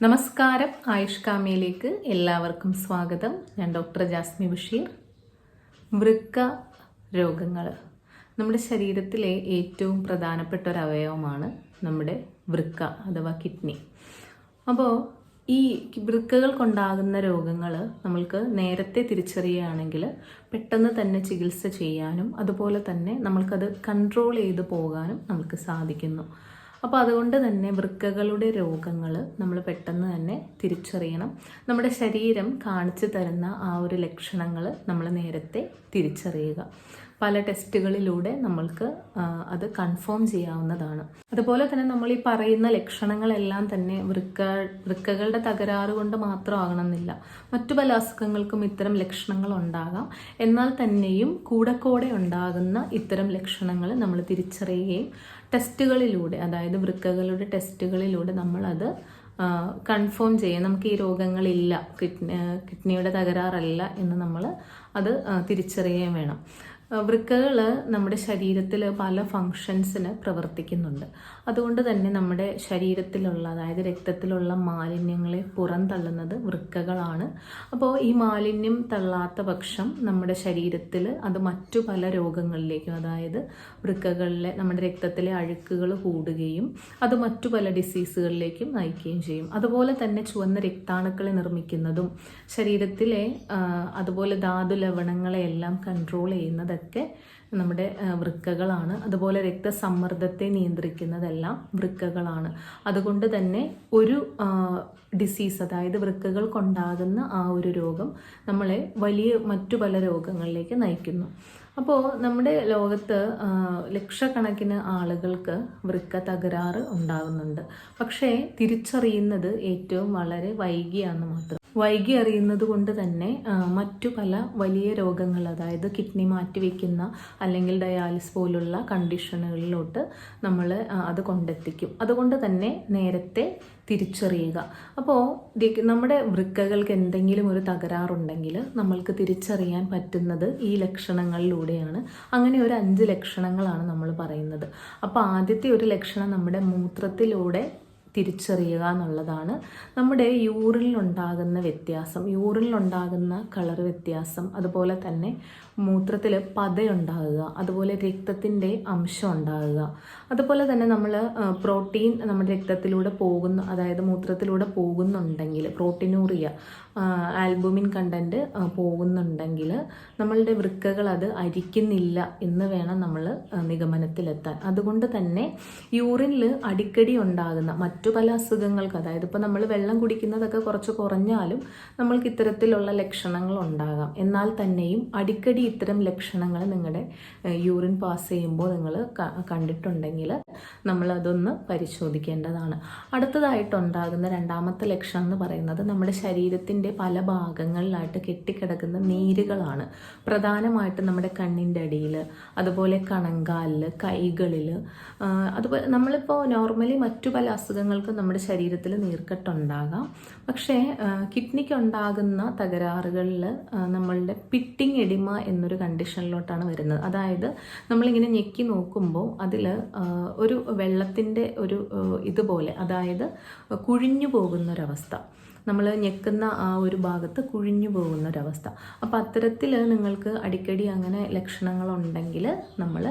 നമസ്കാരം. ആയുഷ് കാമയിലേക്ക് എല്ലാവർക്കും സ്വാഗതം. ഞാൻ ഡോക്ടർ ജാസ്മി ബഷീർ. വൃക്ക രോഗങ്ങൾ നമ്മുടെ ശരീരത്തിലെ ഏറ്റവും പ്രധാനപ്പെട്ട ഒരു അവയവമാണ് നമ്മുടെ വൃക്ക അഥവാ കിഡ്നി. അപ്പോൾ ഈ വൃക്കകൾ കൊണ്ടാകുന്ന രോഗങ്ങൾ നമ്മൾക്ക് നേരത്തെ തിരിച്ചറിയുകയാണെങ്കിൽ പെട്ടെന്ന് തന്നെ ചികിത്സ ചെയ്യാനും അതുപോലെ തന്നെ നമ്മൾക്കത് കൺട്രോൾ ചെയ്ത് പോകാനും നമുക്ക് സാധിക്കുന്നു. അപ്പോൾ അതുകൊണ്ട് തന്നെ വൃക്കകളുടെ രോഗങ്ങൾ നമ്മൾ പെട്ടെന്ന് തന്നെ തിരിച്ചറിയണം. നമ്മുടെ ശരീരം കാണിച്ചു തരുന്ന ആ ഒരു ലക്ഷണങ്ങൾ നമ്മൾ നേരത്തെ തിരിച്ചറിയുക. പല ടെസ്റ്റുകളിലൂടെ നമ്മൾക്ക് അത് കൺഫേം ചെയ്യാവുന്നതാണ്. അതുപോലെ തന്നെ നമ്മൾ ഈ പറയുന്ന ലക്ഷണങ്ങളെല്ലാം തന്നെ വൃക്ക വൃക്കകളുടെ തകരാറ് കൊണ്ട് മാത്രമാകണമെന്നില്ല. മറ്റു പല അസുഖങ്ങൾക്കും ഇത്തരം ലക്ഷണങ്ങൾ ഉണ്ടാകാം എന്നാൽ തന്നെയും കൂടെ കൂടെ ഉണ്ടാകുന്ന ഇത്തരം ലക്ഷണങ്ങൾ നമ്മൾ തിരിച്ചറിയുകയും ടെസ്റ്റുകളിലൂടെ അതായത് വൃക്കകളുടെ ടെസ്റ്റുകളിലൂടെ നമ്മളത് കൺഫേം ചെയ്യാം നമുക്ക് ഈ രോഗങ്ങളില്ല കിഡ്നി കിഡ്നിയുടെ തകരാറല്ല എന്ന് നമ്മൾ അത് തിരിച്ചറിയുകയും വേണം. വൃക്കകൾ നമ്മുടെ ശരീരത്തിൽ പല ഫങ്ഷൻസിന് പ്രവർത്തിക്കുന്നുണ്ട്. അതുകൊണ്ട് തന്നെ നമ്മുടെ ശരീരത്തിലുള്ള അതായത് രക്തത്തിലുള്ള മാലിന്യങ്ങളെ പുറന്തള്ളുന്നത് വൃക്കകളാണ്. അപ്പോൾ ഈ മാലിന്യം തള്ളാത്ത പക്ഷം നമ്മുടെ ശരീരത്തിൽ അത് മറ്റു പല രോഗങ്ങളിലേക്കും അതായത് വൃക്കകളിലെ നമ്മുടെ രക്തത്തിലെ അഴുക്കുകൾ കൂടുകയും അത് മറ്റു പല ഡിസീസുകളിലേക്കും നയിക്കുകയും ചെയ്യും. അതുപോലെ തന്നെ ചുവന്ന രക്താണുക്കളെ നിർമ്മിക്കുന്നതും ശരീരത്തിലെ അതുപോലെ ധാതു ലവണങ്ങളെ എല്ലാം കൺട്രോൾ ചെയ്യുന്നതൊക്കെ നമ്മുടെ വൃക്കകളാണ്. അതുപോലെ രക്തസമ്മർദ്ദത്തെ നിയന്ത്രിക്കുന്നതെല്ലാം വൃക്കകളാണ്. അതുകൊണ്ട് തന്നെ ഒരു ഡിസീസ് അതായത് വൃക്കകൾ കൊണ്ടാകുന്ന ആ ഒരു രോഗം നമ്മളെ വലിയ മറ്റു പല രോഗങ്ങളിലേക്ക് നയിക്കുന്നു. അപ്പോൾ നമ്മുടെ ലോകത്ത് ലക്ഷക്കണക്കിന് ആളുകൾക്ക് വൃക്ക തകരാറ് ഉണ്ടാകുന്നുണ്ട്. പക്ഷേ തിരിച്ചറിയുന്നത് ഏറ്റവും വളരെ വൈകിയാണെന്ന് മാത്രം. വൈകി അറിയുന്നത് കൊണ്ട് തന്നെ മറ്റു പല വലിയ രോഗങ്ങൾ അതായത് കിഡ്നി മാറ്റിവെക്കുന്ന അല്ലെങ്കിൽ ഡയാലിസ് പോലുള്ള കണ്ടീഷനുകളിലോട്ട് നമ്മൾ അത് കൊണ്ടെത്തിക്കും. അതുകൊണ്ട് തന്നെ നേരത്തെ തിരിച്ചറിയുക. അപ്പോൾ നമ്മുടെ വൃക്കകൾക്ക് എന്തെങ്കിലും ഒരു തകരാറുണ്ടെങ്കിൽ നമ്മൾക്ക് തിരിച്ചറിയാൻ പറ്റുന്നത് ഈ ലക്ഷണങ്ങളിലൂടെയാണ്. അങ്ങനെ ഒരു അഞ്ച് ലക്ഷണങ്ങളാണ് നമ്മൾ പറയുന്നത്. അപ്പോൾ ആദ്യത്തെ ഒരു ലക്ഷണം നമ്മുടെ മൂത്രത്തിലൂടെ തിരിച്ചറിയുക എന്നുള്ളതാണ് നമ്മുടെ യൂറിനുണ്ടാകുന്ന വ്യത്യാസം. യൂറിനുണ്ടാകുന്ന കളർ വ്യത്യാസം. അതുപോലെ തന്നെ മൂത്രത്തിൽ പതയുണ്ടാകുക. അതുപോലെ രക്തത്തിന്റെ അംശം ഉണ്ടാകുക. അതുപോലെ തന്നെ നമ്മൾ പ്രോട്ടീൻ നമ്മുടെ രക്തത്തിലൂടെ പോകുന്ന അതായത് മൂത്രത്തിലൂടെ പോകുന്നുണ്ടെങ്കിൽ പ്രോട്ടീനൂറിയ ആൽബുമിൻ കണ്ടന്റ് പോകുന്നുണ്ടെങ്കിൽ നമ്മളുടെ വൃക്കകൾ അത് അരിക്കുന്നില്ല എന്ന് വേണം നമ്മൾ നിഗമനത്തിലെത്താൻ. അതുകൊണ്ട് തന്നെ യൂറിനിൽ അടിക്കടി ഉണ്ടാകുന്ന മറ്റു പല അസുഖങ്ങൾക്ക് അതായത് ഇപ്പോൾ നമ്മൾ വെള്ളം കുടിക്കുന്നതൊക്കെ കുറച്ച് കുറഞ്ഞാലും നമ്മൾക്ക് ഇത്തരത്തിലുള്ള ലക്ഷണങ്ങൾ ഉണ്ടാകാം. എന്നാൽ തന്നെയും അടിക്കടി ഇത്തരം ലക്ഷണങ്ങൾ നിങ്ങളുടെ യൂറിൻ പാസ് ചെയ്യുമ്പോൾ നിങ്ങൾ കണ്ടിട്ടുണ്ടെങ്കിൽ നമ്മളതൊന്ന് പരിശോധിക്കേണ്ടതാണ്. അടുത്തതായിട്ടുണ്ടാകുന്ന രണ്ടാമത്തെ ലക്ഷണം എന്ന് പറയുന്നത് നമ്മുടെ ശരീരത്തിന്റെ പല ഭാഗങ്ങളിലായിട്ട് കെട്ടിക്കിടക്കുന്ന നീരുകളാണ്. പ്രധാനമായിട്ടും നമ്മുടെ കണ്ണിന്റെ അടിയിൽ അതുപോലെ കണങ്കാലിൽ കൈകളിൽ അതുപോലെ നമ്മളിപ്പോൾ നോർമലി മറ്റു പല അസുഖങ്ങൾക്കും നമ്മുടെ ശരീരത്തിൽ നീർക്കെട്ടുണ്ടാകാം. പക്ഷേ കിഡ്നിക്ക് ഉണ്ടാകുന്ന തകരാറുകളിൽ നമ്മളുടെ പിട്ടിങ് എഡിമ എന്നൊരു കണ്ടീഷനിലോട്ടാണ് വരുന്നത്. അതായത് നമ്മളിങ്ങനെ ഞെക്കി നോക്കുമ്പോൾ അതിൽ ഒരു വെള്ളത്തിന്റെ ഒരു ഇതുപോലെ അതായത് കുഴിഞ്ഞു പോകുന്നൊരവസ്ഥ. നമ്മൾ ഞെക്കുന്ന ആ ഒരു ഭാഗത്ത് കുഴിഞ്ഞു പോകുന്ന ഒരവസ്ഥ അപ്പോൾ അത്തരത്തിൽ നിങ്ങൾക്ക് അടിക്കടി അങ്ങനെ ലക്ഷണങ്ങളുണ്ടെങ്കിൽ നമ്മൾ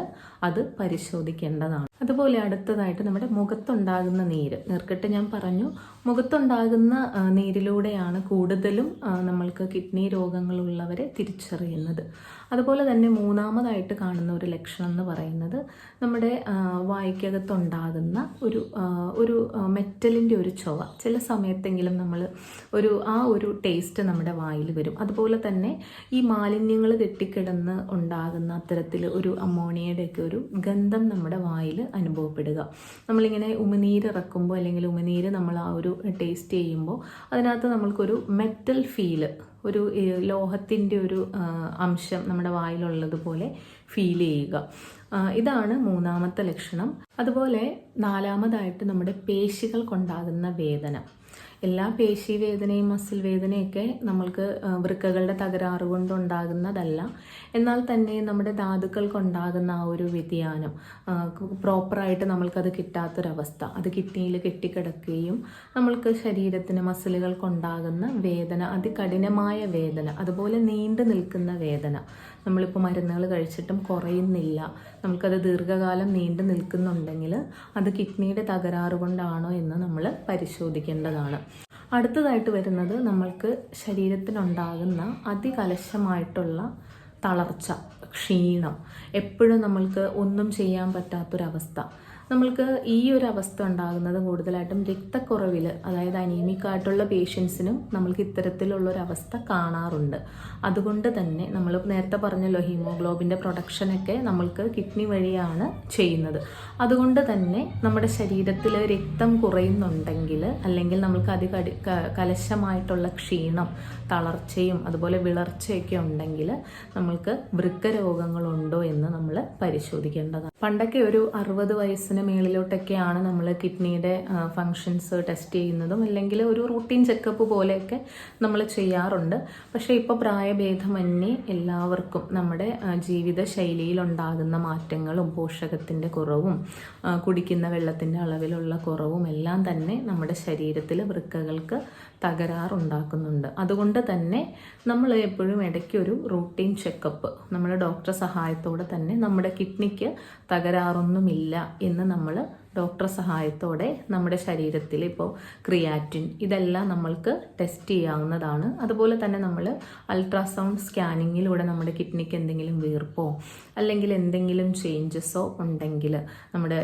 അത് പരിശോധിക്കേണ്ടതാണ്. അതുപോലെ അടുത്തതായിട്ട് നമ്മുടെ മുഖത്തുണ്ടാകുന്ന നീര്. നേർക്കിട്ട് ഞാൻ പറഞ്ഞു മുഖത്തുണ്ടാകുന്ന നീരിലൂടെയാണ് കൂടുതലും നമ്മൾക്ക് കിഡ്നി രോഗങ്ങളുള്ളവരെ തിരിച്ചറിയുന്നത്. അതുപോലെ തന്നെ മൂന്നാമതായിട്ട് കാണുന്ന ഒരു ലക്ഷണം എന്ന് പറയുന്നത് നമ്മുടെ വായിക്കകത്തുണ്ടാകുന്ന ഒരു ഒരു മെറ്റലിന്റെ ഒരു ചൊവ. ചില സമയത്തെങ്കിലും നമ്മൾ ഒരു ആ ഒരു ടേസ്റ്റ് നമ്മുടെ വായിൽ വരും. അതുപോലെ തന്നെ ഈ മാലിന്യങ്ങൾ കെട്ടിക്കിടന്ന് ഉണ്ടാകുന്ന അത്തരത്തിൽ ഒരു അമോണിയയുടെയൊക്കെ ഒരു ഗന്ധം നമ്മുടെ വായിൽ അനുഭവപ്പെടുക. നമ്മളിങ്ങനെ ഉമിനീര് ഇറക്കുമ്പോൾ അല്ലെങ്കിൽ ഉമിനീര് നമ്മൾ ആ ഒരു ടേസ്റ്റ് ചെയ്യുമ്പോൾ അതിനകത്ത് നമ്മൾക്കൊരു മെറ്റൽ ഫീൽ ഒരു ലോഹത്തിന്റെ ഒരു അംശം നമ്മുടെ വായിലുള്ളതുപോലെ ഫീൽ ചെയ്യുക. ഇതാണ് മൂന്നാമത്തെ ലക്ഷണം. അതുപോലെ നാലാമതായിട്ട് നമ്മുടെ പേശികൾക്കുണ്ടാകുന്ന വേദന. എല്ലാ പേശി വേദനയും മസിൽ വേദനയൊക്കെ നമ്മൾക്ക് വൃക്കകളുടെ തകരാറ് കൊണ്ടുണ്ടാകുന്നതല്ല. എന്നാൽ തന്നെ നമ്മുടെ ധാതുക്കൾക്കുണ്ടാകുന്ന ആ ഒരു വ്യതിയാനം പ്രോപ്പറായിട്ട് നമ്മൾക്കത് കിട്ടാത്തൊരവസ്ഥ. അത് കിഡ്നിയിൽ കെട്ടിക്കിടക്കുകയും നമ്മൾക്ക് ശരീരത്തിന് മസിലുകൾക്കുണ്ടാകുന്ന വേദന അതികഠിനമായ വേദന അതുപോലെ നീണ്ടു നിൽക്കുന്ന വേദന. നമ്മളിപ്പോൾ മരുന്നുകൾ കഴിച്ചിട്ടും കുറയുന്നില്ല. നമുക്കത് ദീർഘകാലം നീണ്ടു നിൽക്കുന്നുണ്ടെങ്കിൽ അത് കിഡ്നിയുടെ തകരാറ് കൊണ്ടാണോ എന്ന് നമ്മൾ പരിശോധിക്കേണ്ടതാണ്. അടുത്തതായിട്ട് വരുന്നത് നമ്മൾക്ക് ശരീരത്തിനുണ്ടാകുന്ന അതികലശമായിട്ടുള്ള തളർച്ച ക്ഷീണം. എപ്പോഴും നമ്മൾക്ക് ഒന്നും ചെയ്യാൻ പറ്റാത്തൊരവസ്ഥ. നമ്മൾക്ക് ഈ ഒരു അവസ്ഥ ഉണ്ടാകുന്നത് കൂടുതലായിട്ടും രക്തക്കുറവിൽ അതായത് അനീമിക്കായിട്ടുള്ള പേഷ്യൻസിനും നമ്മൾക്ക് ഇത്തരത്തിലുള്ള ഒരു അവസ്ഥ കാണാറുണ്ട്. അതുകൊണ്ട് തന്നെ നമ്മൾ നേരത്തെ പറഞ്ഞല്ലോ ഹീമോഗ്ലോബിന്റെ പ്രൊഡക്ഷനൊക്കെ നമ്മൾക്ക് കിഡ്നി വഴിയാണ് ചെയ്യുന്നത്. അതുകൊണ്ട് തന്നെ നമ്മുടെ ശരീരത്തിൽ രക്തം കുറയുന്നുണ്ടെങ്കിൽ അല്ലെങ്കിൽ നമ്മൾക്ക് അധിക കലശമായിട്ടുള്ള ക്ഷീണം തളർച്ചയും അതുപോലെ വിളർച്ചയൊക്കെ ഉണ്ടെങ്കിൽ നമ്മൾക്ക് വൃക്ക രോഗങ്ങളുണ്ടോ എന്ന് നമ്മൾ പരിശോധിക്കേണ്ടതാണ്. പണ്ടൊക്കെ ഒരു അറുപത് വയസ്സിന് മേളിലോട്ടൊക്കെയാണ് നമ്മൾ കിഡ്നിയുടെ ഫങ്ഷൻസ് ടെസ്റ്റ് ചെയ്യുന്നതും അല്ലെങ്കിൽ ഒരു റൂട്ടീൻ ചെക്കപ്പ് പോലെയൊക്കെ നമ്മൾ ചെയ്യാറുണ്ട്. പക്ഷേ ഇപ്പോൾ പ്രായഭേദമന്യേ എല്ലാവർക്കും നമ്മുടെ ജീവിത ശൈലിയിലുണ്ടാകുന്ന മാറ്റങ്ങളും പോഷകത്തിന്റെ കുറവും കുടിക്കുന്ന വെള്ളത്തിന്റെ അളവിലുള്ള കുറവും എല്ലാം തന്നെ നമ്മുടെ ശരീരത്തിൽ വൃക്കകൾക്ക് തകരാറുണ്ടാക്കുന്നുണ്ട്. അതുകൊണ്ട് തന്നെ നമ്മൾ എപ്പോഴും ഇടയ്ക്ക് ഒരു റൂട്ടീൻ ചെക്കപ്പ് നമ്മുടെ ഡോക്ടറെ സഹായത്തോടെ തന്നെ നമ്മുടെ കിഡ്നിക്ക് തകരാറൊന്നുമില്ല എന്ന് നമ്മൾ ഡോക്ടർ സഹായത്തോടെ നമ്മുടെ ശരീരത്തിൽ ഇപ്പോൾ ക്രിയാറ്റിൻ ഇതെല്ലാം നമ്മൾക്ക് ടെസ്റ്റ് ചെയ്യാവുന്നതാണ്. അതുപോലെ തന്നെ നമ്മൾ അൾട്രാസൗണ്ട് സ്കാനിങ്ങിലൂടെ നമ്മുടെ കിഡ്നിക്ക് എന്തെങ്കിലും വീർപ്പോ അല്ലെങ്കിൽ എന്തെങ്കിലും ചേഞ്ചസോ ഉണ്ടെങ്കിൽ നമ്മുടെ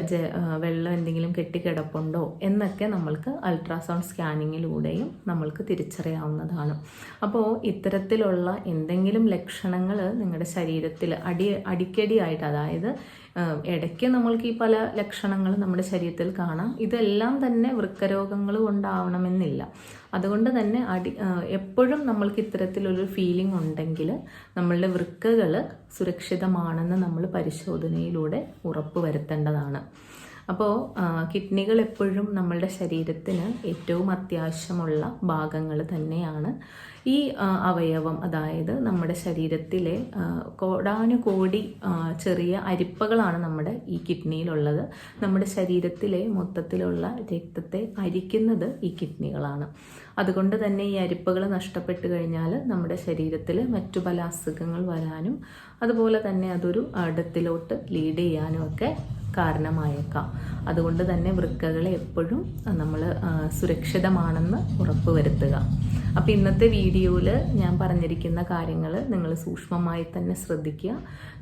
വെള്ളം എന്തെങ്കിലും കെട്ടിക്കിടപ്പുണ്ടോ എന്നൊക്കെ നമ്മൾക്ക് അൾട്രാസൗണ്ട് സ്കാനിങ്ങിലൂടെയും നമ്മൾക്ക് തിരിച്ചറിയാവുന്നതാണ്. അപ്പോൾ ഇത്തരത്തിലുള്ള എന്തെങ്കിലും ലക്ഷണങ്ങൾ നിങ്ങളുടെ ശരീരത്തിൽ അടി അടിക്കടിയായിട്ട് അതായത് ഇടയ്ക്ക് നമ്മൾക്ക് ഈ പല ലക്ഷണങ്ങൾ നമ്മുടെ ശരീരത്തിൽ കാണാം. ഇതെല്ലാം തന്നെ വൃക്കരോഗങ്ങൾ കൊണ്ടാവണമെന്നില്ല. അതുകൊണ്ട് തന്നെ അടി എപ്പോഴും നമ്മൾക്ക് ഇത്തരത്തിലൊരു ഫീലിംഗ് ഉണ്ടെങ്കിൽ നമ്മളുടെ വൃക്കകൾ സുരക്ഷിതമാണെന്ന് നമ്മൾ പരിശോധനയിലൂടെ ഉറപ്പ് വരുത്തേണ്ടതാണ്. അപ്പോൾ കിഡ്നികൾ എപ്പോഴും നമ്മളുടെ ശരീരത്തിന് ഏറ്റവും അത്യാവശ്യമുള്ള ഭാഗങ്ങൾ തന്നെയാണ്. ഈ അവയവം അതായത് നമ്മുടെ ശരീരത്തിലെ കോടാനുകോടി ചെറിയ അരിപ്പകളാണ് നമ്മുടെ ഈ കിഡ്നിയിലുള്ളത്. നമ്മുടെ ശരീരത്തിലെ മൊത്തത്തിലുള്ള രക്തത്തെ അരിക്കുന്നത് ഈ കിഡ്നികളാണ്. അതുകൊണ്ട് തന്നെ ഈ അരിപ്പകൾ നഷ്ടപ്പെട്ട് കഴിഞ്ഞാൽ നമ്മുടെ ശരീരത്തിൽ മറ്റു പല അസുഖങ്ങൾ വരാനും അതുപോലെ തന്നെ അതൊരു ഡെത്തിലോട്ട് ലീഡ് ചെയ്യാനും ഒക്കെ കാരണമായേക്കാം. അതുകൊണ്ട് തന്നെ വൃക്കകളെ എപ്പോഴും നമ്മൾ സുരക്ഷിതമാണെന്ന് ഉറപ്പുവരുത്തുക. അപ്പോൾ ഇന്നത്തെ വീഡിയോയിൽ ഞാൻ പറഞ്ഞിരിക്കുന്ന കാര്യങ്ങൾ നിങ്ങൾ സൂക്ഷ്മമായി തന്നെ ശ്രദ്ധിക്കുക.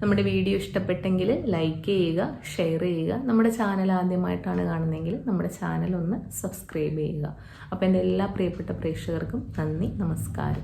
നമ്മുടെ വീഡിയോ ഇഷ്ടപ്പെട്ടെങ്കിൽ ലൈക്ക് ചെയ്യുക ഷെയർ ചെയ്യുക. നമ്മുടെ ചാനൽ ആദ്യമായിട്ടാണ് കാണുന്നതെങ്കിൽ നമ്മുടെ ചാനൽ ഒന്ന് സബ്സ്ക്രൈബ് ചെയ്യുക. അപ്പോൾ എന്റെ എല്ലാ പ്രിയപ്പെട്ട പ്രേക്ഷകർക്കും നന്ദി നമസ്കാരം.